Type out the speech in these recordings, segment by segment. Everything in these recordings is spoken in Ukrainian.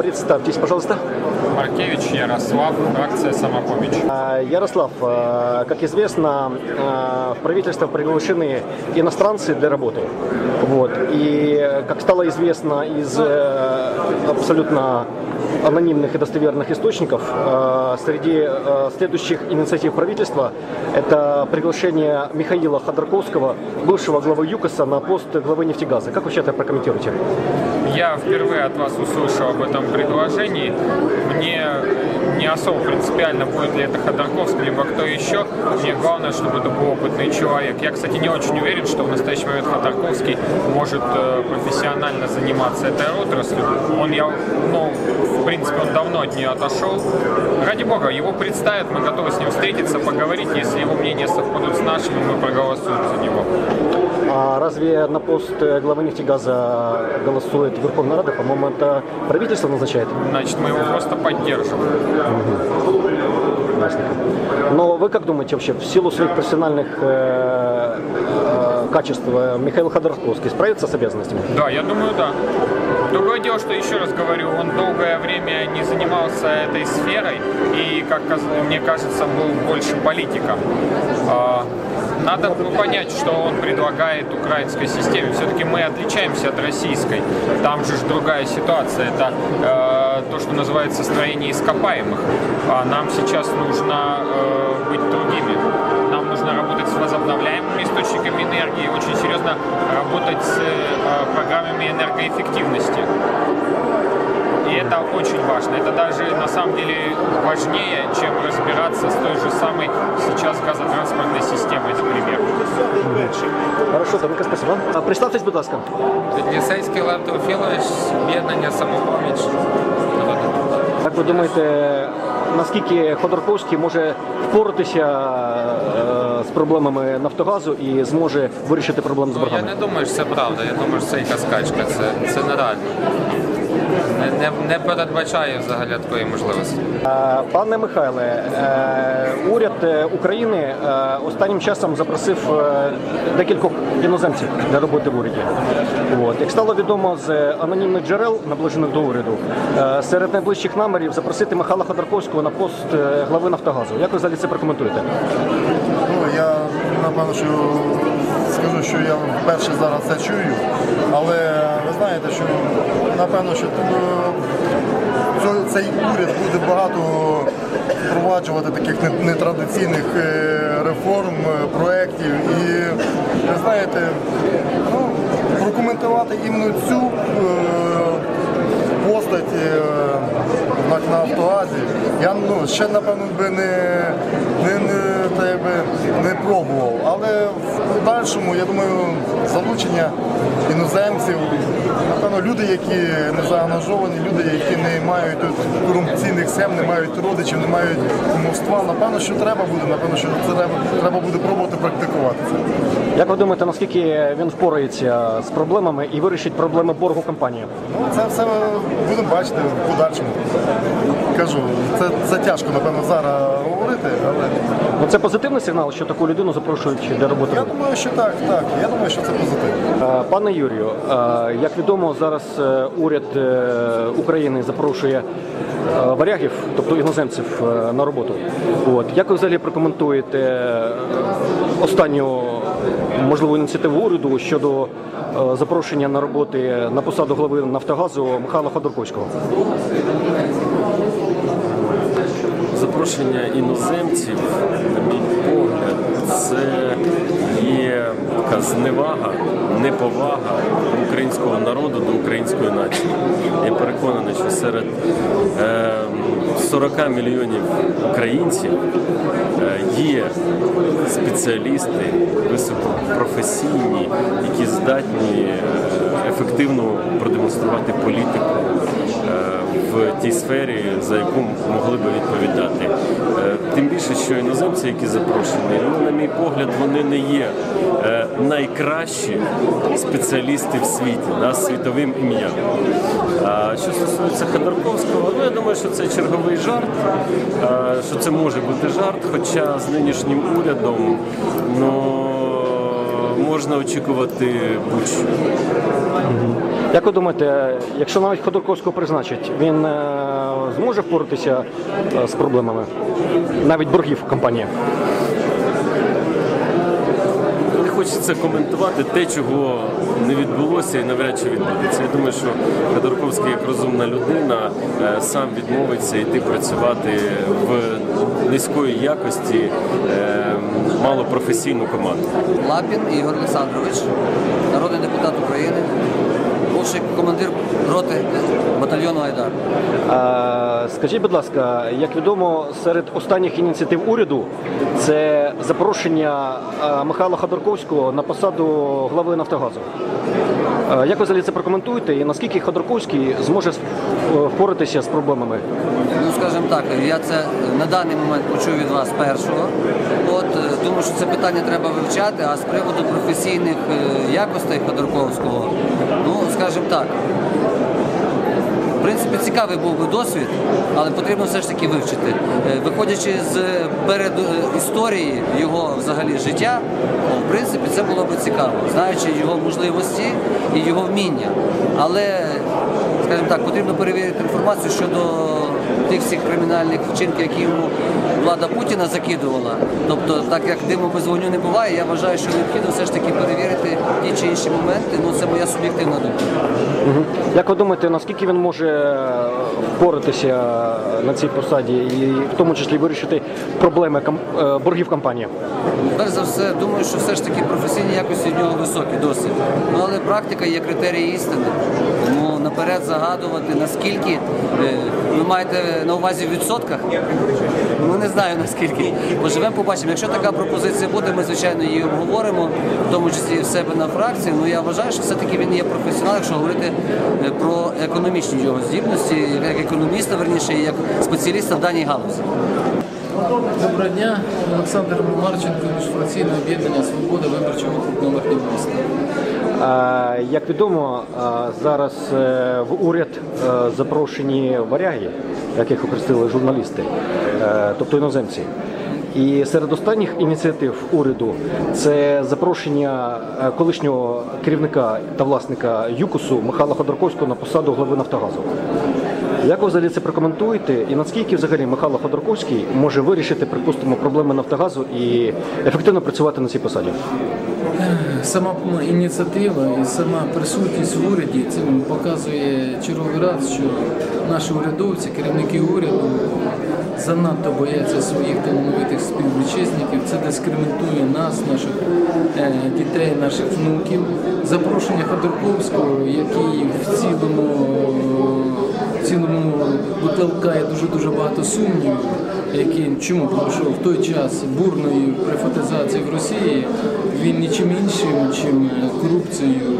Представьтесь, пожалуйста. Маркевич Ярослав, фракция «Самопомощь». А, Ярослав, а, как известно, а, в правительство приглашены иностранцы для работы. Вот. И, как стало известно из э, абсолютно анонимных и достоверных источников, э, среди э, следующих инициатив правительства это приглашение Михаила Ходорковского, бывшего главы ЮКОСа, на пост главы нефтегаза. Как вы это прокомментируете? Я впервые от вас услышал об этом предложении. Мне не особо принципиально, будет ли это Ходорковский, либо кто еще. Мне главное, чтобы это был опытный человек. Я, кстати, не очень уверен, что в настоящий момент Ходорковский может э, профессионально заниматься этой отраслью. Он, я, ну, в принципе, он давно от нее отошел. Ради бога, его представят, мы готовы с ним встретиться, поговорить. Если его мнения совпадут с нашими, мы проголосуем за него. А разве на пост э, главы нефтегаза голосует Верховная Рада? По-моему, это правительство назначает. Значит, мы его просто поддержим. Ясненько. Но вы как думаете вообще, в силу своих профессиональных э, э, качеств э, Михаил Ходорковский справится с обязанностями? Да, я думаю, да. Другое дело, что еще раз говорю, он долгое время не занимался этой сферой и, как мне кажется, был больше политиком. Надо понять, что он предлагает украинской системе. Все-таки мы отличаемся от российской. Там же другая ситуация. Это э, то, что называется строение ископаемых. А нам сейчас нужно э, быть другими. Нам нужно работать с возобновляемыми источниками энергии, очень серьезно работать с э, программами энергоэффективности. Очень важно. Это даже на самом деле важнее, чем разбираться с той же самой сейчас газотранспортной системой, например. Хорошо, Домика, спасибо. А, Представтесь, будь ласка. Лісейський Лев Теофілович, об'єднання самопоміч. Як ви думаєте, наскільки Ходорковський може впоратися е, з проблемами Нафтогазу і зможе вирішити проблеми з Ну, я не думаю, що це правда. Я думаю, що це якась скачка. Це, це нереально. Не, не, передбачає взагалі такої можливості. Е, Пане Михайле, е, уряд е, України останнім часом запросив декількох іноземців для роботи в уряді. От. Як стало відомо з анонімних джерел, наближених до уряду, серед найближчих намірів запросити Михайла Ходорковського на пост глави Нафтогазу. Як ви взагалі це прокоментуєте? Ну, я напевно, що скажу, що я вперше зараз це чую, але ви знаєте, що напевно, що е, цей уряд буде багато впроваджувати таких нетрадиційних е, реформ, е, проєктів. І ви знаєте, ну, прокоментувати іменно цю постать на, Автоазі, я ну, ще напевно би не, не, не, та якби, не пробував. Але в подальшому, я думаю, залучення іноземців, напевно, люди, які не заангажовані, люди, які не мають тут корупційних схем, не мають родичів, не мають кумовства, напевно, що треба буде, напевно, що це треба, треба буде пробувати практикувати це. Як ви думаєте, наскільки він впорається з проблемами і вирішить проблеми боргу компанії? Ну, це все будемо бачити в подальшому. Кажу, це, це тяжко, напевно, зараз говорити, але Ну, це позитивний сигнал, що таку людину запрошують для роботи. я думаю, що так, так. Я думаю, що це позитивно. Е, Пане Юрію, е, як відомо, зараз е, уряд е, України запрошує е, варягів, тобто іноземців, е, на роботу. От як ви взагалі прокоментуєте е, останню можливу ініціативу уряду щодо е, запрошення на роботи на посаду голови Нафтогазу Михайла Ходорковського? запрошення іноземців, на мій погляд, це є така зневага, неповага українського народу до української нації. Я переконаний, що серед е, 40 мільйонів українців е, є спеціалісти високопрофесійні, які здатні е, ефективно продемонструвати політику е, в тій сфері, за яку могли би відповідати. Тим більше, що іноземці, які запрошені, ну, на мій погляд, вони не є найкращі спеціалісти в світі да, світовим ім'ям. А що стосується Ходорковського, ну я думаю, що це черговий жарт, е, що це може бути жарт, хоча з нинішнім урядом, ну можна очікувати будь-що. Як ви думаєте, якщо навіть Ходорковського призначить, він е, зможе впоратися е, з проблемами? Навіть боргів компанії? Хочеться коментувати те, чого не відбулося і навряд чи відбудеться. Я думаю, що Ходорковський, як розумна людина, е, сам відмовиться йти працювати в низької якості е, малопрофесійну команду. Лапін Ігор Олександрович, народний депутат України, бувший командир роти батальйону Айдар. Скажіть, будь ласка, як відомо, серед останніх ініціатив уряду це запрошення е, Михайла Ходорковського на посаду глави Нафтогазу. Е, Як ви взагалі це прокоментуєте і наскільки Ходорковський зможе впоратися з проблемами? Ну, скажімо так, я це на даний момент почув від вас першого. От е, думаю, що це питання треба вивчати. А з приводу професійних е, якостей Ходорковського, ну скажімо так. Принципі, цікавий був би досвід, але потрібно все ж таки вивчити. Е, Виходячи з перед е, історії його взагалі життя, в принципі, це було б цікаво, знаючи його можливості і його вміння. Але, скажімо так, потрібно перевірити інформацію щодо тих всіх кримінальних вчинків, які йому влада Путіна закидувала. Тобто, так як диму без вогню не буває, я вважаю, що необхідно все ж таки перевірити ті чи інші моменти. Ну це моя суб'єктивна думка. Як ви думаєте, наскільки він може впоратися на цій посаді і в тому числі вирішити проблеми е, боргів компанії? Перш за все, думаю, що все ж таки професійні якості в нього високі досить. Ну але практика є критерії істини. Наперед загадувати, наскільки е, ви маєте на увазі в відсотках. Ну не знаю наскільки. Поживемо, побачимо. Якщо така пропозиція буде, ми звичайно її обговоримо, в тому числі і в себе на фракції. Ну я вважаю, що все-таки він є професіонал, якщо говорити е, про економічні його здібності, як економіста, верніше, як спеціаліста в даній галузі. Доброго дня, Олександр Марченко, міжфракційне об'єднання Свобода виборчого округ номер 90. Як відомо, зараз е, в уряд е, запрошені варяги, яких окрестили журналісти, е, тобто іноземці. І серед останніх ініціатив уряду це запрошення колишнього керівника та власника ЮКУСу Михайла Ходорковського на посаду глави Нафтогазу. Як ви взагалі це прокоментуєте? І наскільки взагалі Михайло Ходорковський може вирішити, припустимо, проблеми Нафтогазу і ефективно працювати на цій посаді? Сама ініціатива і сама присутність в уряді цим показує черговий раз, що наші урядовці, керівники уряду занадто бояться своїх талановитих співвітчизників. Це дискримінує нас, наших е, дітей, наших внуків. Запрошення Ходорковського, який в цілому в цілому викликає дуже дуже багато сумнівів. Які чому тому що в той час бурної прифатизації в Росії він нічим іншим, чим корупцією,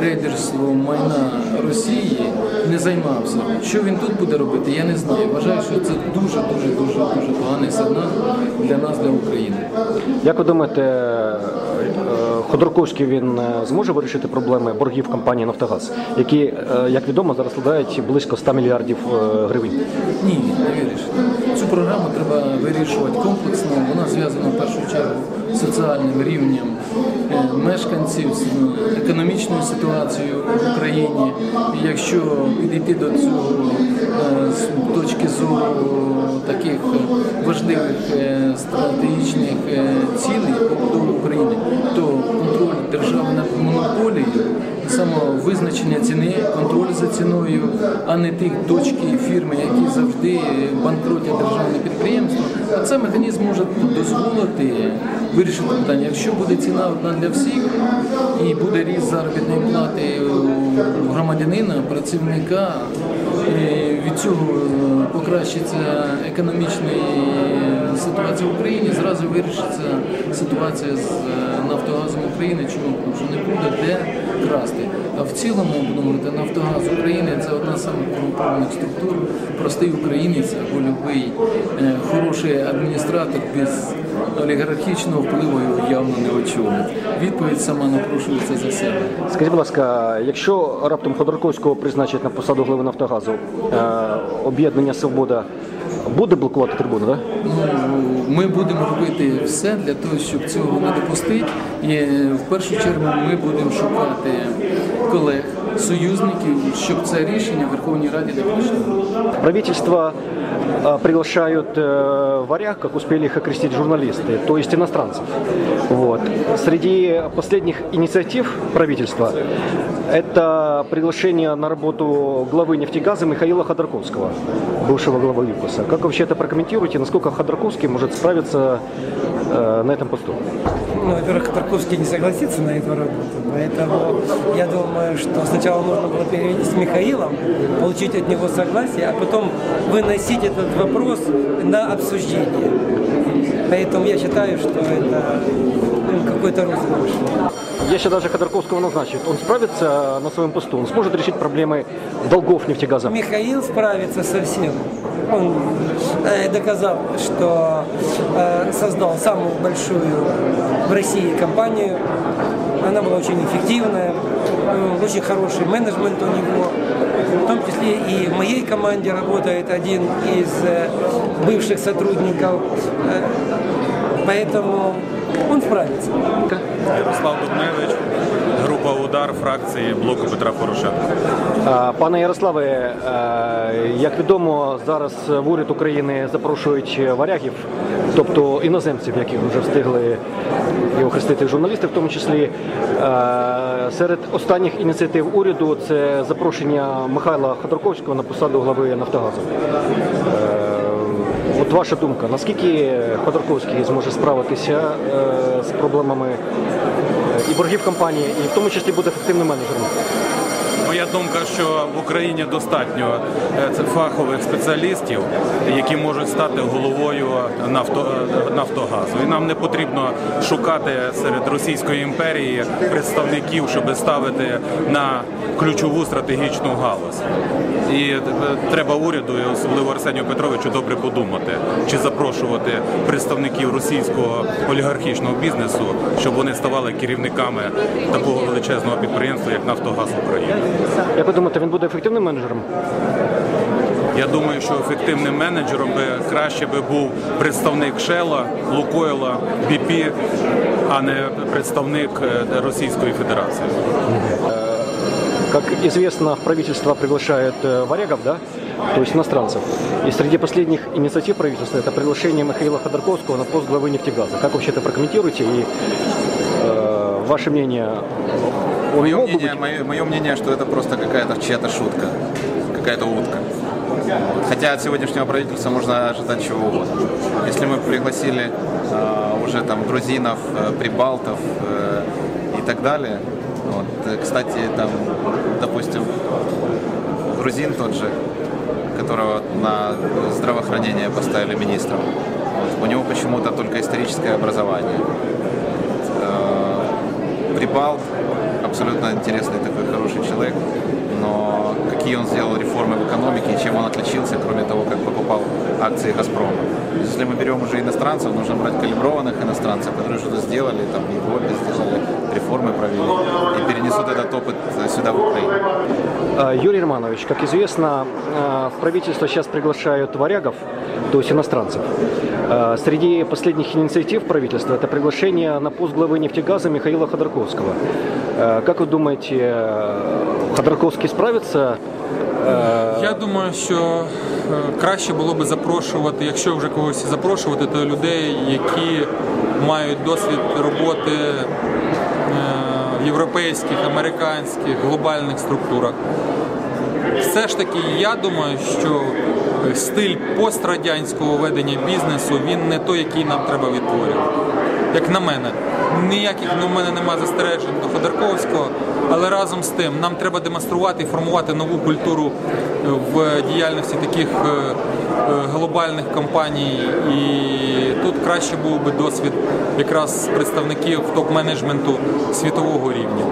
рейдерством майна Росії не займався. Що він тут буде робити, я не знаю. Вважаю, що це дуже дуже дуже поганий сигнал для нас, для України. Як ви думаєте, Ходорковський він е, зможе вирішити проблеми боргів компанії Нафтогаз, які, е, як відомо, зараз складають близько 100 мільярдів е, гривень? Ні, не вирішити. Цю програму треба вирішувати комплексно. Вона зв'язана в першу чергу з соціальним рівнем е, мешканців, з економічною ситуацією в Україні. І якщо підійти до цього е, з точки зору таких е, важливих е, стратегічних е, цілей побудови України, то контроль держави над монополією самовизначення ціни, контроль за ціною, а не тих точки фірми, які завжди банкротять державне підприємство. Це механізм може дозволити вирішити питання. Якщо буде ціна одна для всіх і буде ріст заробітної плати громадянина, працівника, від цього е, покращиться економічна ситуація в Україні, зразу вирішиться ситуація з е, Нафтогазом України. Чому? Що не буде де красти. А в цілому, будемо говорити, Нафтогаз України це одна з самих корумпованих структур. Простий українець або будь-який е, хороший адміністратор без олігархічного впливу його явно не очолить. Відповідь сама напрошується за себе. Скажіть, будь ласка, якщо раптом Ходорковського призначать на посаду голови Нафтогазу, е, об'єднання Свобода буде блокувати трибуну, так? Ну, ми будемо робити все для того, щоб цього не допустити. І е, в першу чергу ми будемо шукати колег, союзників, щоб це рішення в Верховній Раді не пройшло. Правительство а, приглашают э, варяг, как успели их окрестить журналисты, то есть иностранцев. Вот. Среди последних инициатив правительства это приглашение на работу главы нефтегаза Михаила Ходорковского, бывшего главы ЮКОСа. Как вообще это прокомментируете, насколько Ходорковский может справиться э, на этом посту? Ну, во-первых, Тарковский не согласится на эту работу, поэтому я думаю, что сначала нужно было переговорить с Михаилом, получить от него согласие, а потом выносить этот вопрос на обсуждение. Поэтому я считаю, что это ну, какой-то розыгрыш. Если даже Ходорковского назначит, он справится на своем посту, он сможет решить проблемы долгов нефтегаза? Михаил справится со всем. Он э, доказал, что э, создал самую большую в России компанию. Она была очень эффективная, э, очень хороший менеджмент у него. В том числе и в моей команде работает один из бывших сотрудников. Поэтому он справится. Ярослав Дубневич, група Удар фракції блоку Петра Порошенка. А, Пане Ярославе, е, як відомо, зараз в уряд України запрошують варягів, тобто іноземців, яких вже встигли і охрестити журналісти, в тому числі. Е, Серед останніх ініціатив уряду це запрошення Михайла Ходорковського на посаду глави Нафтогазу. Е, От ваша думка, наскільки Ходорковський зможе справитися е, з проблемами е, і боргів компанії, і в тому числі буде ефективним менеджером? Моя думка, що в Україні достатньо е, фахових спеціалістів, які можуть стати головою е, Нафтогазу. І нам не потрібно шукати серед Російської імперії представників, щоб ставити на ключову стратегічну галузь. І е, треба уряду, і особливо Арсенію Петровичу, добре подумати, чи запрошувати представників російського олігархічного бізнесу, щоб вони ставали керівниками такого величезного підприємства, як Нафтогаз України Як ви думаєте, він буде ефективним менеджером? Я думаю, що ефективним менеджером би краще би був представник Шела, Лукойла, БІПі, а не представник е, Російської Федерації. Как известно, правительство приглашает э, варягов, да, то есть иностранцев. И среди последних инициатив правительства это приглашение Михаила Ходорковского на пост главы нефтегаза. Как вообще это прокомментируете и э, ваше мнение? Мое мнение, мое, мое мнение, что это просто какая-то чья-то шутка, какая-то утка. Вот. Хотя от сегодняшнего правительства можно ожидать чего угодно. Если мы пригласили э, уже там грузинов, э, прибалтов э, и так далее, вот, э, кстати, там, допустим, грузин тот же, которого на здравоохранение поставили министром, вот, у него почему-то только историческое образование. Э, Прибалт абсолютно интересный такой хороший человек, но какие он сделал реформы в экономике и чем он отличился, кроме того, как покупал акции Газпрома. Если мы берем уже иностранцев, нужно брать калиброванных иностранцев, которые что-то сделали, там в Европе сделали, реформы провели и перенесут этот опыт сюда в Украину. А, Юрий Романович, как известно, э, в правительство сейчас приглашают варягов, то есть иностранцев. Э, Среди последних инициатив правительства это приглашение на пост главы нефтегаза Михаила Ходорковского. Э, Как вы думаете, э, Ходорковский справится? Э, Я думаю, що е, краще було би запрошувати, якщо вже когось запрошувати, то людей, які мають досвід роботи е, в європейських, американських, глобальних структурах. Все ж таки, я думаю, що стиль пострадянського ведення бізнесу він не той, який нам треба відтворювати. Як на мене, ніяких ну, мене немає застережень до Ходорковського, але разом з тим нам треба демонструвати і формувати нову культуру в діяльності таких е, е, глобальних компаній. І тут краще був би досвід якраз представників топ-менеджменту світового рівня.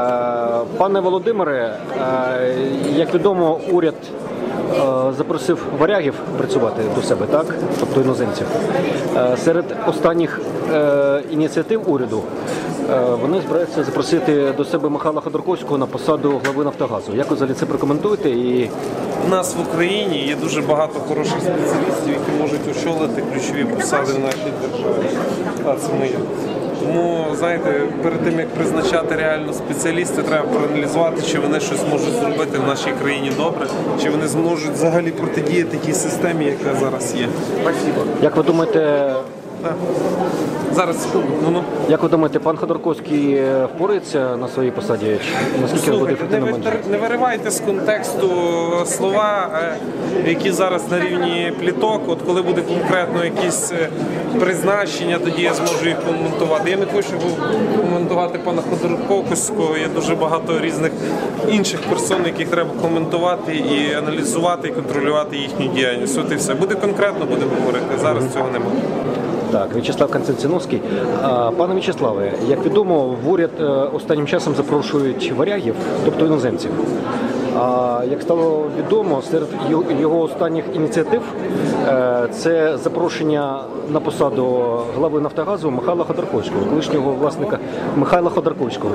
Е, Пане Володимире, е, як відомо, уряд е, запросив варягів працювати до себе, так? Тобто іноземців. Е, Серед останніх е, ініціатив уряду Е, Вони збираються запросити до себе Михайла Ходорковського на посаду глави Нафтогазу. Як ви взагалі це прокоментуєте? І У нас в Україні є дуже багато хороших спеціалістів, які можуть очолити ключові посади в нашій державі. А це ми. Тому, знаєте, перед тим як призначати реально спеціалістів, треба проаналізувати, чи вони щось можуть зробити в нашій країні добре, чи вони зможуть взагалі протидіяти тій системі, яка зараз є. Спасибо. як ви думаєте, Зараз секунду. Ну ну. як ви думаєте, пан Ходорковський е, впорається на своїй посаді? Наскільки він буде не, не виривайте з контексту слова, е, які зараз на рівні пліток. От коли буде конкретно якісь е, призначення, тоді я зможу їх коментувати. Я не хочу коментувати пана Ходорковського. Є дуже багато різних інших персон, яких треба коментувати і аналізувати, і контролювати їхню діяльність. От і все. Буде конкретно, будемо говорити. Зараз цього немає. Так, В'ячеслав Константиновський. Пане В'ячеславе, як відомо, в уряд е, останнім часом запрошують варягів, тобто іноземців. А як стало відомо, серед його- останніх ініціатив е, це запрошення на посаду глави Нафтогазу Михайла Ходорковського, колишнього власника Михайла Ходорковського.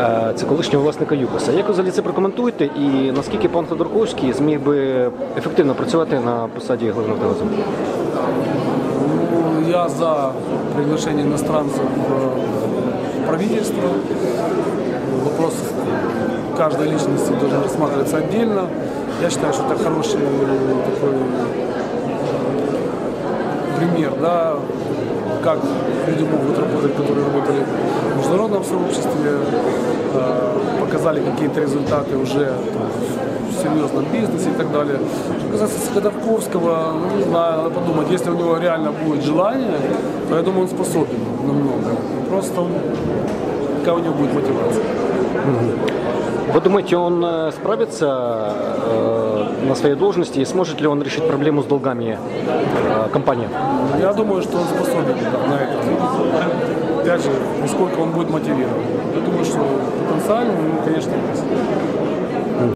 Е, Це колишнього власника ЮКОСа. Як ви взагалі це прокоментуєте і наскільки пан Ходорковський зміг би ефективно працювати на посаді глави Нафтогазу? За приглашение иностранцев в правительство. Вопрос каждой личности должен рассматриваться отдельно. Я считаю, что это хороший такой пример, да, как люди могут работать, которые работали в международном сообществе, э, показали какие-то результаты уже в серьезном бизнесе и так далее. Что касается Ходорковского, ну, не знаю, надо подумать, если у него реально будет желание, то я думаю, он способен на много. Просто какая у него будет мотивация. Вы думаете, он э, справится э, на своей должности и сможет ли он решить проблему с долгами э, компании? Я думаю, что он способен да, на это. Опять же, насколько он будет мотивирован. Я думаю, что потенциально, ну, конечно, есть.